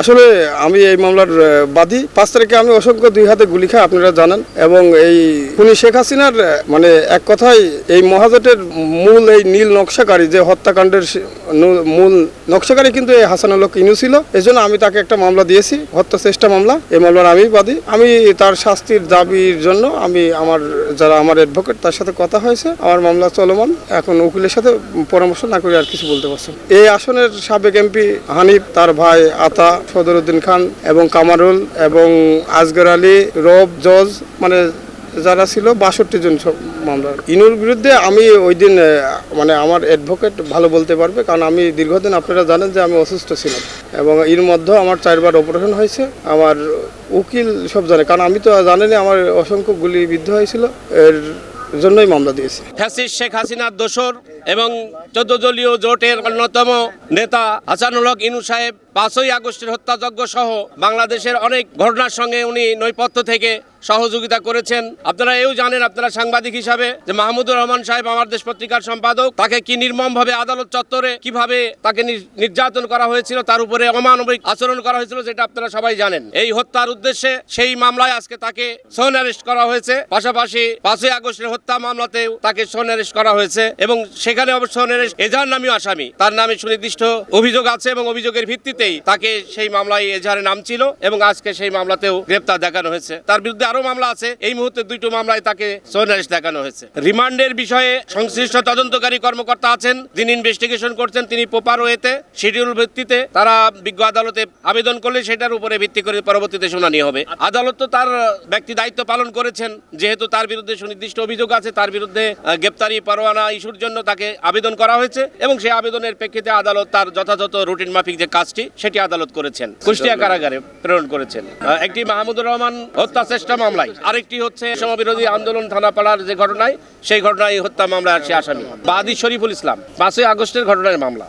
আসলে আমি এই মামলার বাদী। পাঁচ তারিখে আমি অসংখ্য দুই হাতে গুলি খাই, আপনারা জানেন। এবং এই খুনি শেখ হাসিনার মানে এক কথায় এই মহাজোটের মূল এই নীল নকশাকারী, যে হত্যাকাণ্ডের মূল নকশাকারী কিন্তু এই হাসানুল হক ইনু ছিল। এই জন্য আমি তাকে একটা মামলা দিয়েছি, হত্যা চেষ্টা মামলা। এই মামলার আমি বাদী। আমি তার শাস্তির দাবির জন্য আমি আমার, যারা আমার অ্যাডভোকেট তার সাথে কথা হয়েছে। আমার মামলা চলমান। এখন উকিলের সাথে পরামর্শ না করে আর কিছু বলতে পারছি না। এই আসনের সাবেক এমপি হানিফ, তার ভাই আতা সদরুদ্দিন খান এবং কামারুল এবং আজগর আলী, রব, জজ মানে যারা ছিল, বাষট্টি জন সব মামলার। ইনুর বিরুদ্ধে আমি ওই দিন মানে আমার অ্যাডভোকেট ভালো বলতে পারবে, কারণ আমি দীর্ঘদিন, আপনারা জানেন যে আমি অসুস্থ ছিলাম। এবং এর মধ্যে আমার চারবার অপারেশন হয়েছে, আমার উকিল সব জানে, কারণ আমি তো জানেনই আমার অসংখ্য গুলি বিদ্ধ হয়েছিল, এর জন্যই মামলা দিয়েছি। শেখ হাসিনার দোসর এবং চোদ্দ দলীয় জোটের অন্যতম নেতা হাসানুল হক ইনু সাহেব পাঁচই আগস্টের হত্যাযজ্ঞ সহ বাংলাদেশের অনেক ঘটনার সঙ্গে উনি নৈপথ্য থেকে সহযোগিতা করেছেন। আপনারা এও জানেন, আপনারা সাংবাদিক হিসাবে, যে মাহমুদুর রহমান সাহেব আমার দেশ পত্রিকার সম্পাদক, তাকে কি নির্মমভাবে আদালত চত্বরে কীভাবে তাকে নির্যাতন করা হয়েছিল, তার উপরে অমানবিক আচরণ করা হয়েছিল যেটা আপনারা সবাই জানেন। এই হত্যার উদ্দেশ্যে সেই মামলায় আজকে তাকে সোন অ্যারেস্ট করা হয়েছে। পাশাপাশি পাঁচই আগস্টের হত্যা মামলাতেও তাকে সোন অ্যারেস্ট করা হয়েছে এবং সেখানে অবশ্য এজাহার নামীয় আসামি। তার নামে সুনির্দিষ্ট অভিযোগ আছে এবং অভিযোগের ভিত্তিতেই তাকে সেই মামলায় এজাহারে নাম ছিল এবং আজকে সেই মামলাতেও গ্রেপ্তার দেখানো হয়েছে। তার বিরুদ্ধে আরও মামলা আছে। এই মুহূর্তে দুইটো মামলায় তাকে সোন অ্যারেস্ট দেখানো হয়েছে। রিমান্ডের বিষয়ে সংশ্লিষ্ট তদন্তকারী কর্মকর্তা আছেন। যিনি ইনভেস্টিগেশন করছেন, তিনি প্রপার ওয়েতে শিডিউল ভিত্তিতে তারা বিজ্ঞ আদালতে আবেদন করলে সেটার উপরে ভিত্তি করে পরবর্তীতে শুনানি হবে। আদালত তো তার ব্যক্তি দায়িত্ব পালন করেছেন। যেহেতু তার বিরুদ্ধে সুনির্দিষ্ট অভিযোগ আছে, তার বিরুদ্ধে গ্রেপ্তারি পরোয়ানা ইস্যুর জন্য তাকে আবেদন করা হয়েছে এবং সেই আবেদনের প্রেক্ষিতে আদালত তার যথাযথ রুটিন মাফিক যে কাজটি সেটি আদালত করেছেন। কুষ্টিয়া কারাগারে প্রেরণ করেছেন। একটি মাহমুদুর রহমান হত্যা চেষ্টা মামলায়। আরেকটি হচ্ছে সমবিরোধী আন্দোলন থানাপাড়ার যে ঘটনায় সেই ঘটনায় হত্যা মামলায় সে আসামি। বাদী শরীফুল ইসলাম পাঁচই আগস্টের ঘটনার মামলা।